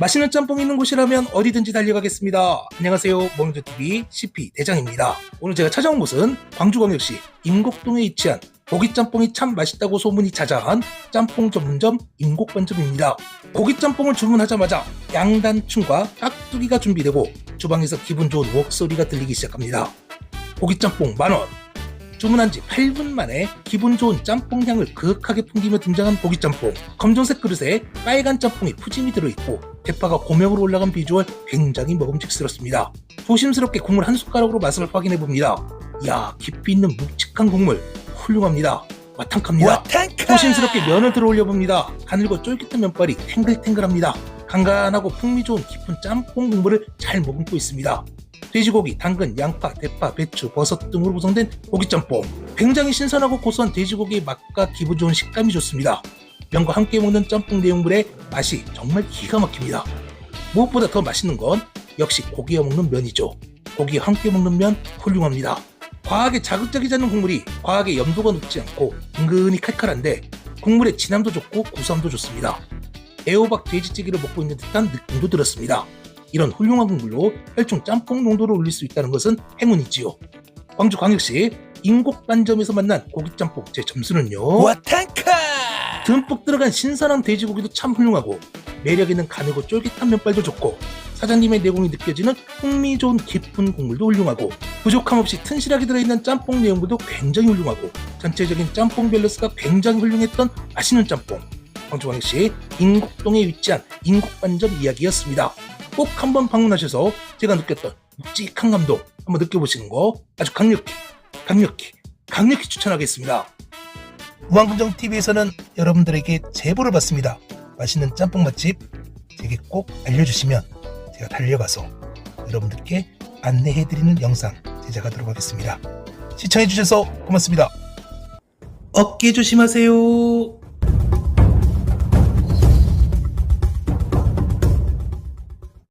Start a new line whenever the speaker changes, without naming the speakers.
맛있는 짬뽕 있는 곳이라면 어디든지 달려가겠습니다. 안녕하세요. 먹는저TV CP 대장입니다. 오늘 제가 찾아온 곳은 광주광역시 임곡동에 위치한 고기짬뽕이 참 맛있다고 소문이 자자한 짬뽕 전문점 임곡반점입니다. 고기짬뽕을 주문하자마자 양단충과 깍두기가 준비되고 주방에서 기분 좋은 웍소리가 들리기 시작합니다. 고기짬뽕 만원 주문한 지 8분 만에 기분 좋은 짬뽕 향을 그윽하게 풍기며 등장한 고기 짬뽕. 검정색 그릇에 빨간 짬뽕이 푸짐히 들어있고 대파가 고명으로 올라간 비주얼 굉장히 먹음직스럽습니다. 조심스럽게 국물 한 숟가락으로 맛을 확인해 봅니다. 이야 깊이 있는 묵직한 국물 훌륭합니다. 와탕합니다. 조심스럽게 면을 들어 올려 봅니다. 가늘고 쫄깃한 면발이 탱글탱글합니다. 간간하고 풍미 좋은 깊은 짬뽕 국물을 잘 머금고 있습니다. 돼지고기, 당근, 양파, 대파, 배추, 버섯 등으로 구성된 고기짬뽕. 굉장히 신선하고 고소한 돼지고기의 맛과 기분 좋은 식감이 좋습니다. 면과 함께 먹는 짬뽕 내용물의 맛이 정말 기가 막힙니다. 무엇보다 더 맛있는 건 역시 고기와 먹는 면이죠. 고기와 함께 먹는 면 훌륭합니다. 과하게 자극적이지 않은 국물이 과하게 염도가 높지 않고 은근히 칼칼한데 국물의 진함도 좋고 구수함도 좋습니다. 애호박 돼지찌개를 먹고 있는 듯한 느낌도 들었습니다. 이런 훌륭한 국물로 혈중 짬뽕 농도를 올릴 수 있다는 것은 행운이지요. 광주광역시 인곡반점에서 만난 고기짬뽕 제 점수는요.
와탄카
듬뿍 들어간 신선한 돼지고기도 참 훌륭하고 매력 있는 가늘고 쫄깃한 면발도 좋고 사장님의 내공이 느껴지는 풍미 좋은 깊은 국물도 훌륭하고 부족함 없이 튼실하게 들어있는 짬뽕 내용물도 굉장히 훌륭하고 전체적인 짬뽕 밸런스가 굉장히 훌륭했던 맛있는 짬뽕 광주광역시 인곡동에 위치한 인곡반점 이야기였습니다. 꼭 한번 방문하셔서 제가 느꼈던 묵직한 감동 한번 느껴보시는 거 아주 강력히 강력히 강력히 추천하겠습니다. 우왕금정 TV에서는 여러분들에게 제보를 받습니다. 맛있는 짬뽕 맛집 제게 꼭 알려주시면 제가 달려가서 여러분들께 안내해드리는 영상 제작하도록 하겠습니다. 시청해주셔서 고맙습니다. 어깨 조심하세요.